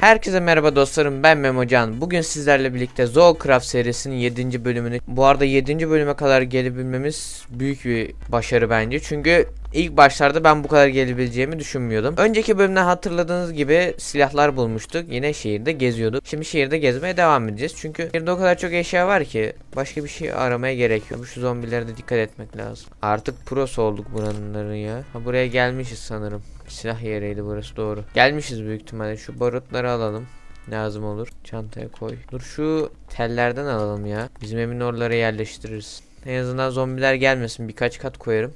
Herkese merhaba dostlarım ben Memocan. Bugün sizlerle birlikte Zoocraft serisinin 7. bölümünü bu arada 7. bölüme kadar gelebilmemiz büyük bir başarı bence. Çünkü ilk başlarda ben bu kadar gelebileceğimi düşünmüyordum. Önceki bölümde hatırladığınız gibi silahlar bulmuştuk. Yine şehirde geziyorduk. Şimdi şehirde gezmeye devam edeceğiz. Çünkü şehirde o kadar çok eşya var ki başka bir şey aramaya gerek yok. Şu zombilere de dikkat etmek lazım. Artık pros olduk buranın ya. Ha, buraya gelmişiz sanırım. Silah yeriydi burası doğru. Gelmişiz büyük ihtimalle. Şu barutları alalım. Lazım olur. Çantaya koy. Dur şu tellerden alalım ya. Bizim emin oralara yerleştiririz. En azından zombiler gelmesin. Birkaç kat koyarım.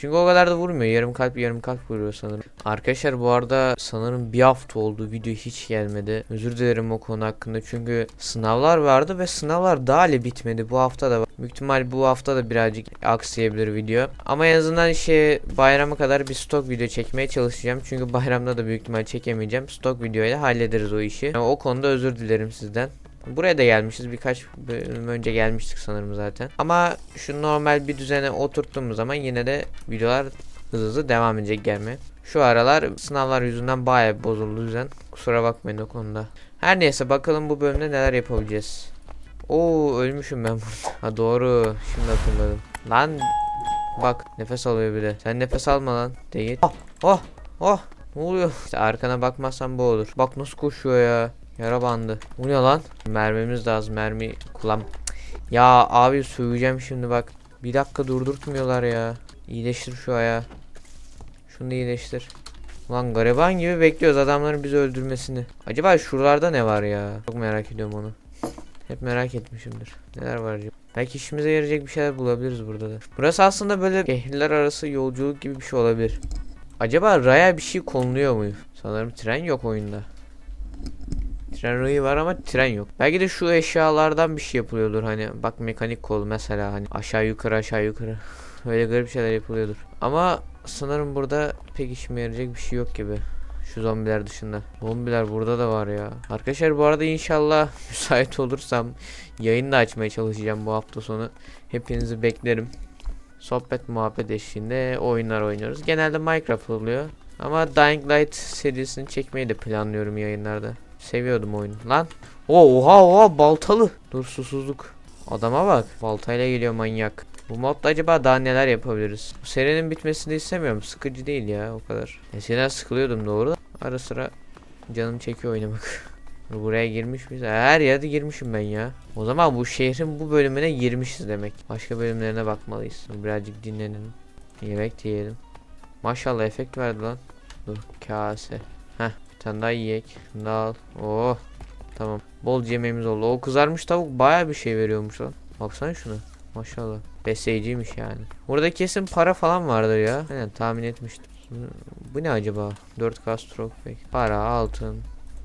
Çünkü o kadar da vurmuyor. Yarım kalp yarım kalp vuruyor sanırım. Arkadaşlar bu arada sanırım bir hafta oldu. Video hiç gelmedi. Özür dilerim o konu hakkında. Çünkü sınavlar vardı ve sınavlar daha hali bitmedi. Bu hafta da var. Büyük ihtimal bu hafta da birazcık aksayabilir video. Ama en azından şey bayrama kadar bir stok video çekmeye çalışacağım. Çünkü bayramda da büyük ihtimal çekemeyeceğim. Stok videoyla hallederiz o işi. Yani o konuda özür dilerim sizden. Buraya da gelmişiz. Birkaç bölüm önce gelmiştik sanırım zaten. Ama şu normal bir düzene oturttuğumuz zaman yine de videolar hızlı hızlı devam edecek gelmeye. Şu aralar sınavlar yüzünden bayağı bozuldu düzen. Kusura bakmayın o konuda. Her neyse bakalım bu bölümde neler yapabileceğiz. Oo ölmüşüm ben burada. Ha doğru. Şimdi hatırladım. Lan bak nefes alıyor bir de. Sen nefes alma lan. Değil. Oh oh oh. Ne oluyor? İşte arkana bakmazsan bu olur. Bak nasıl koşuyor ya. Yara bandı. Bu ne lan? Mermimiz lazım. Mermi kullan. Ya abi söyleyeceğim şimdi bak. Bir dakika durdurtmuyorlar ya. İyileştir şu ayağı. Şunu iyileştir. Ulan gariban gibi bekliyoruz adamların bizi öldürmesini. Acaba şuralarda ne var ya? Çok merak ediyorum onu. Hep merak etmişimdir. Neler var acaba? Belki işimize yarayacak bir şeyler bulabiliriz burada da. Burası aslında böyle şehirler arası yolculuk gibi bir şey olabilir. Acaba raya bir şey konuluyor mu? Sanırım tren yok oyunda. Tren rayı var ama tren yok. Belki de şu eşyalardan bir şey yapılıyordur hani. Bak mekanik kol mesela hani aşağı yukarı aşağı yukarı. Öyle garip şeyler yapılıyordur. Ama sanırım burada pek işime yarayacak bir şey yok gibi. Şu zombiler dışında. Zombiler burada da var ya. Arkadaşlar bu arada inşallah müsait olursam yayın da açmaya çalışacağım bu hafta sonu. Hepinizi beklerim. Sohbet muhabbet eşliğinde oyunlar oynuyoruz. Genelde Minecraft oluyor. Ama Dying Light serisini çekmeyi de planlıyorum yayınlarda. Seviyordum oyunu. Lan. Oo, oha oha baltalı. Dur susuzluk. Adama bak. Baltayla geliyor manyak. Bu modda acaba daha neler yapabiliriz? Bu serinin bitmesini istemiyorum. Sıkıcı değil ya o kadar. Eskiden sıkılıyordum doğru. Ara sıra canım çekiyor oynamak. Buraya girmiş miyiz? Her yerde girmişim ben ya. O zaman bu şehrin bu bölümüne girmişiz demek. Başka bölümlerine bakmalıyız. Birazcık dinlenelim. Yemek yiyelim. Maşallah efekt verdi lan. Dur kase. Tane daha yiyek. Şunu al. Oh. Tamam. Bol yemeğimiz oldu. O kızarmış tavuk baya bir şey veriyormuş lan. Baksana şuna. Maşallah. Besleyiciymiş yani. Burada kesin para falan vardır ya. Aynen tahmin etmiştim. Bu ne acaba? 4K stroke pack. Para, altın,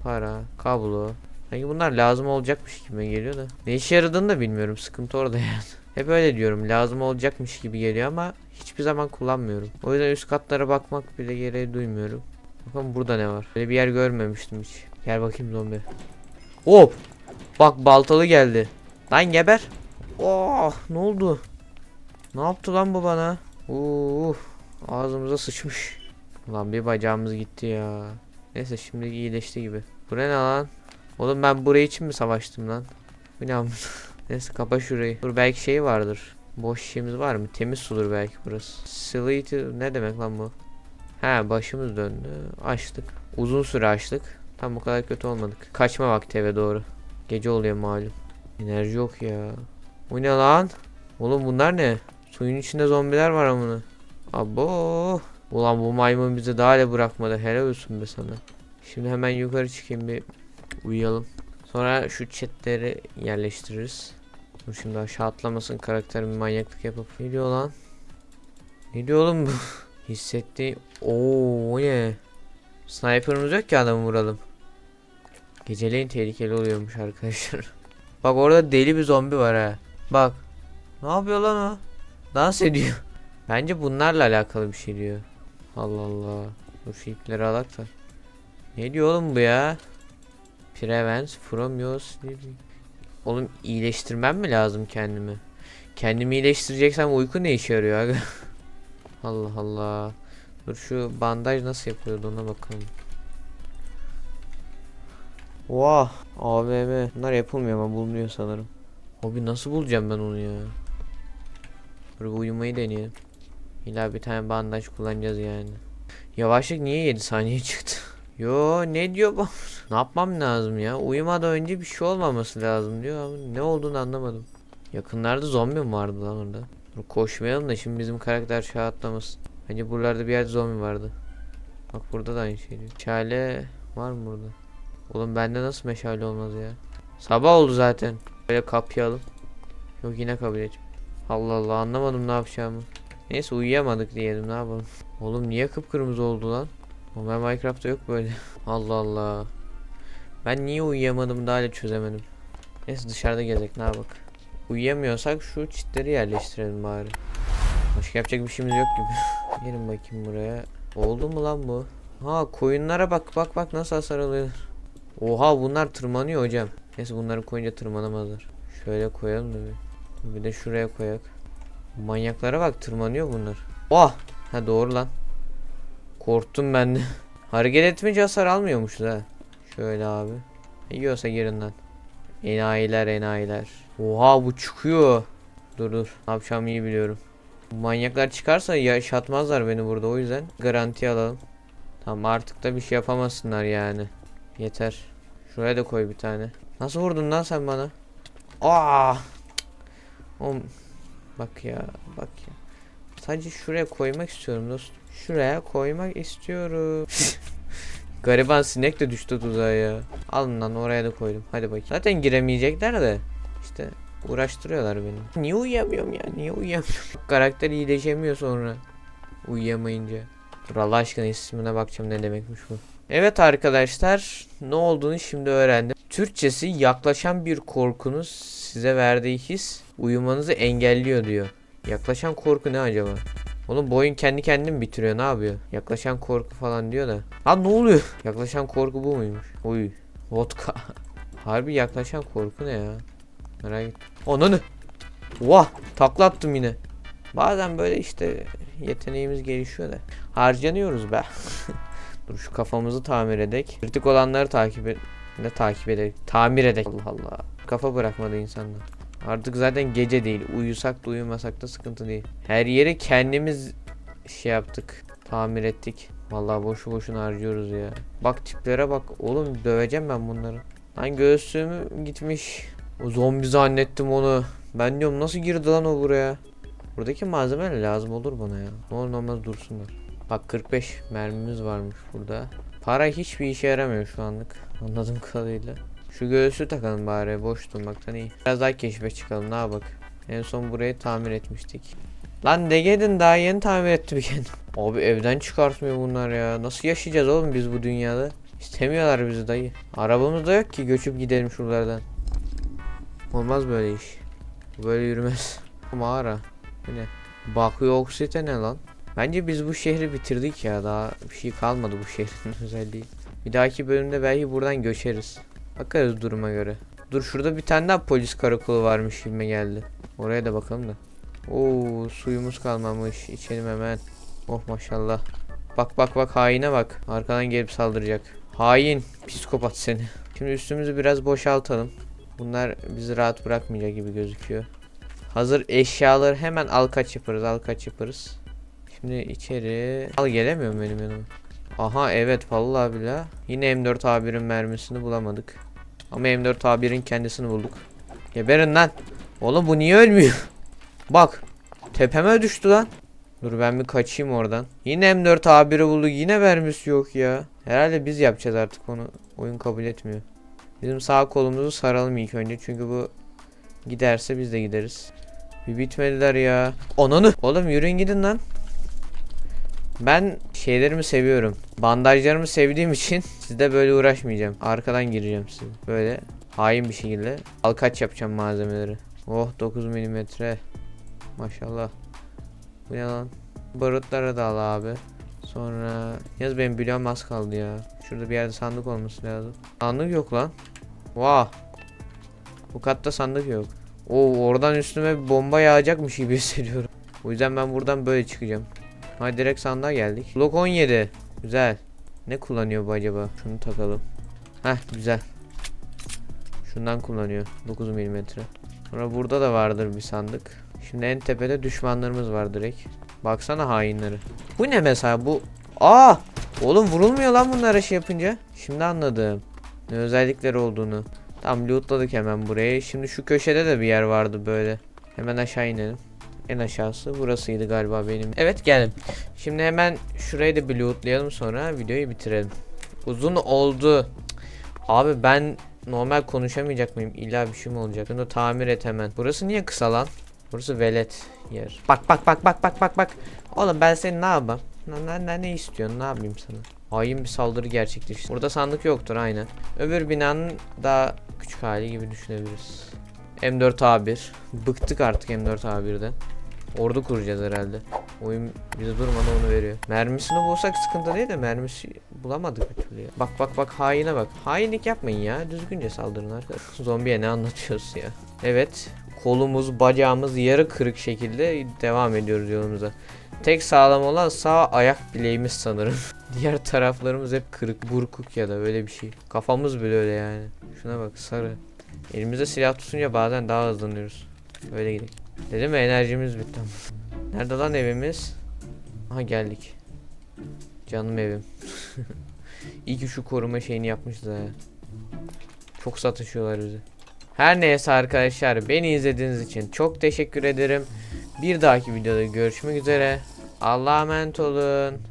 para, kablo. Sanki bunlar lazım olacakmış gibi geliyor da. Ne işe yaradığını da bilmiyorum. Sıkıntı orada yani. Hep öyle diyorum. Lazım olacakmış gibi geliyor ama hiçbir zaman kullanmıyorum. O yüzden üst katlara bakmak bile gereği duymuyorum. Bakalım burada ne var? Böyle bir yer görmemiştim hiç. Gel bakayım zombi. Hop! Bak baltalı geldi. Lan geber. Oh ne oldu? Ne yaptı lan bu bana? Uf, ağzımıza sıçmış. Lan bir bacağımız gitti ya. Neyse şimdi iyileşti gibi. Bu ne lan? Oğlum ben burayı için mi savaştım lan? Bu ne? Neyse kapa şurayı. Dur belki şey vardır. Boş şişemiz var mı? Temiz sudur belki burası. Slated ne demek lan bu? He başımız döndü. Açtık. Uzun süre açtık. Tam bu kadar kötü olmadık. Kaçma vakti eve doğru. Gece oluyor malum. Enerji yok ya. Bu ne lan? Oğlum bunlar ne? Suyun içinde zombiler var amına. Abo. Ulan bu maymun bizi daha da bırakmadı. Helal olsun be sana. Şimdi hemen yukarı çıkayım bir uyuyalım. Sonra şu chatleri yerleştiririz. Dur şimdi aşağı atlamasın karakterim manyaklık yapıp. Ne diyor lan? Ne diyor oğlum bu? Hissetti. Oo ne? Sniper'ımız yok ki adamı vuralım. Geceleyin tehlikeli oluyormuş arkadaşlar. Bak orada deli bir zombi var ha. Bak. Ne yapıyor lan o? Dans ediyor. Bence bunlarla alakalı bir şey diyor. Allah Allah. Dur şu ipleri alak da. Ne diyor oğlum bu ya? Prevents from your sleep. Oğlum iyileştirmem mi lazım kendimi? Kendimi iyileştireceksem uyku ne işe yarıyor? Allah Allah. Dur şu bandaj nasıl yapıyordu ona bakalım. Oha AVM. Bunlar yapılmıyor ama bulunuyor sanırım. Abi nasıl bulacağım ben onu ya? Dur bir uyumayı deneyelim. İlla bir tane bandaj kullanacağız yani. Yavaşlık niye 7 saniye çıktı? Yo ne diyor bu? ne yapmam lazım ya? Uyumadan önce bir şey olmaması lazım diyor ama ne olduğunu anlamadım. Yakınlarda zombi mi vardı lan orada? Koşmayalım da şimdi bizim karakter şey atlamasın. Bence buralarda bir yerde zombi vardı. Bak burada da aynı şey diyor. Meşale var mı burada? Oğlum bende nasıl meşale olmaz ya? Sabah oldu zaten. Böyle kapayalım. Yok yine kabul et. Allah Allah anlamadım ne yapacağımı. Neyse uyuyamadık diyelim ne yapalım. Oğlum niye kıpkırmızı oldu lan? Ben Minecraft'ta yok böyle. Allah Allah. Ben niye uyuyamadım daha hala çözemedim. Neyse dışarıda gezek ne yapak. Uyuyamıyorsak şu çitleri yerleştirelim bari. Başka yapacak bir şeyimiz yok gibi. Gelin bakayım buraya. Oldu mu lan bu? Ha koyunlara bak bak bak nasıl hasar alıyor. Oha bunlar tırmanıyor hocam. Neyse bunları koyunca tırmanamazlar. Şöyle koyalım da bir. Bir de şuraya koyak. Manyaklara bak tırmanıyor bunlar. Oh! Ha doğru lan. Korktum ben de. Hareket etmeyince hasar almıyormuşuz ha. Şöyle abi. Yiyorsa girin lan. Enayiler enayiler. Oha bu çıkıyor. Dur dur. Ne yapacağımı iyi biliyorum. Manyaklar çıkarsa yaşatmazlar beni burada o yüzden garanti alalım. Tamam artık da bir şey yapamasınlar yani. Yeter. Şuraya da koy bir tane. Nasıl vurdun lan sen bana? Aa! Oğlum bak ya bak ya. Sadece şuraya koymak istiyorum dostum. Şuraya koymak istiyorum. Gariban sinek de düştü tuzağa ya. Alın lan oraya da koydum. Hadi bakayım. Zaten giremeyecekler de. İşte uğraştırıyorlar beni. Niye uyuyamıyorum ya? Niye uyuyamıyorum? Karakter iyileşemiyor sonra. Uyuyamayınca. Dur Allah aşkına ismine bakacağım ne demekmiş bu. Evet arkadaşlar ne olduğunu şimdi öğrendim. Türkçesi yaklaşan bir korkunuz size verdiği his uyumanızı engelliyor diyor. Yaklaşan korku ne acaba? Oğlum bu oyun kendi kendini bitiriyor ne yapıyor? Yaklaşan korku falan diyor da. Lan ne oluyor? Yaklaşan korku bu muymuş? Uy. Vodka. Harbi yaklaşan korku ne ya? Merak ettim. Ananı. Vah takla yine. Bazen böyle işte yeteneğimiz gelişiyor da. Harcanıyoruz be. Dur şu kafamızı tamir edek. Kritik olanları takip et. Ne takip edek? Tamir edek. Allah Allah. Kafa bırakmadı insanlar. Artık zaten gece değil. Uyusak da uyumasak da sıkıntı değil. Her yeri kendimiz şey yaptık. Tamir ettik. Vallahi boşu boşuna harcıyoruz ya. Bak tiplere bak. Oğlum döveceğim ben bunları. Lan göğsüm gitmiş. O zombi zannettim onu. Ben diyorum nasıl girdi lan o buraya? Buradaki malzemeler lazım olur bana ya. Ne olur ne olmaz dursunlar. Bak 45 mermimiz varmış burada. Para hiçbir işe yaramıyor şu anlık. Anladığım kadarıyla. Şu göğsü takalım bari boş durmaktan iyi. Biraz daha keşfe çıkalım ne bak. En son burayı tamir etmiştik. Lan Degedin daha yeni tamir etti bir kendim. Abi evden çıkartmıyor bunlar ya. Nasıl yaşayacağız oğlum biz bu dünyada? İstemiyorlar bizi dayı. Arabamız da yok ki göçüp gidelim şuralardan. Olmaz böyle iş. Böyle yürümez. Mağara. Bu ne? Bakıyor oksite ne lan? Bence biz bu şehri bitirdik ya. Daha bir şey kalmadı bu şehrin özelliği. Bir dahaki bölümde belki buradan göçeriz. Bakarız duruma göre. Dur şurada bir tane daha polis karakolu varmış gibime geldi. Oraya da bakalım da. Oo suyumuz kalmamış. İçelim hemen. Oh maşallah. Bak bak bak haine bak. Arkadan gelip saldıracak. Hain. Psikopat seni. Şimdi üstümüzü biraz boşaltalım. Bunlar bizi rahat bırakmayacak gibi gözüküyor. Hazır eşyaları hemen al kaç yaparız al kaç yaparız. Şimdi içeri al gelemiyorum benim yanıma. Aha evet vallahi billah. Yine M4 A1'in mermisini bulamadık. Ama M4 A1'in kendisini bulduk. Geberin lan. Oğlum bu niye ölmüyor? Bak. Tepeme düştü lan. Dur ben bir kaçayım oradan. Yine M4 A1'i bulduk. Yine mermisi yok ya. Herhalde biz yapacağız artık onu. Oyun kabul etmiyor. Bizim sağ kolumuzu saralım ilk önce. Çünkü bu giderse biz de gideriz. Bir bitmediler ya. Ananı. Oğlum yürüyün gidin lan. Ben şeylerimi seviyorum. Bandajlarımı sevdiğim için sizde böyle uğraşmayacağım. Arkadan gireceğim size. Böyle hain bir şekilde. Al kaç yapacağım malzemeleri. Oh 9 milimetre. Maşallah. Bu ne lan? Barutlara da al abi. Sonra yaz benim bloğum az kaldı ya. Şurada bir yerde sandık olması lazım. Sandık yok lan. Vah. Bu katta sandık yok. Oo oradan üstüme bir bomba yağacakmış gibi hissediyorum. O yüzden ben buradan böyle çıkacağım. Ha direkt sandığa geldik. Blok 17. Güzel. Ne kullanıyor bu acaba? Şunu takalım. Heh güzel. Şundan kullanıyor. 9 mm. Sonra burada da vardır bir sandık. Şimdi en tepede düşmanlarımız var direkt. Baksana hainleri. Bu ne mesela bu? Aa! Oğlum vurulmuyor lan bunlara şey yapınca. Şimdi anladım. Ne özellikleri olduğunu. Tamam lootladık hemen burayı. Şimdi şu köşede de bir yer vardı böyle. Hemen aşağı inelim. En aşağısı burasıydı galiba benim. Evet geldim. Şimdi hemen şurayı da bir lootlayalım sonra videoyu bitirelim. Uzun oldu. Abi ben normal konuşamayacak mıyım? İlla bir şey mi olacak? Bunu tamir et hemen. Burası niye kısa lan? Burası velet yer. Bak bak bak bak bak bak bak. Oğlum ben seni ne yapayım? Ne, ne, ne istiyorsun? Ne yapayım sana? Hain bir saldırı gerçekleşti. Burada sandık yoktur aynen. Öbür binanın daha küçük hali gibi düşünebiliriz. M4A1. Bıktık artık M4A1'den. Ordu kuracağız herhalde. Oyun bize durmadan onu veriyor. Mermisini bulsak sıkıntı değil de mermisi bulamadık bir türlü ya. Bak bak bak haine bak. Hainlik yapmayın ya. Düzgünce saldırın arkadaşlar. Zombiye ne anlatıyorsun ya. Evet. Kolumuz, bacağımız yarı kırık şekilde devam ediyoruz yolumuza. Tek sağlam olan sağ ayak bileğimiz sanırım. Diğer taraflarımız hep kırık, burkuk ya da böyle bir şey. Kafamız bile öyle yani. Şuna bak sarı. Elimizde silah tutunca bazen daha hızlanıyoruz. Böyle gidelim. Dedim mi enerjimiz bitti. Nerede lan evimiz? Aha geldik. Canım evim. İyi ki şu koruma şeyini yapmışız ha. Çok satışıyorlar bizi. Her neyse arkadaşlar beni izlediğiniz için çok teşekkür ederim. Bir dahaki videoda görüşmek üzere. Allah'a emanet olun.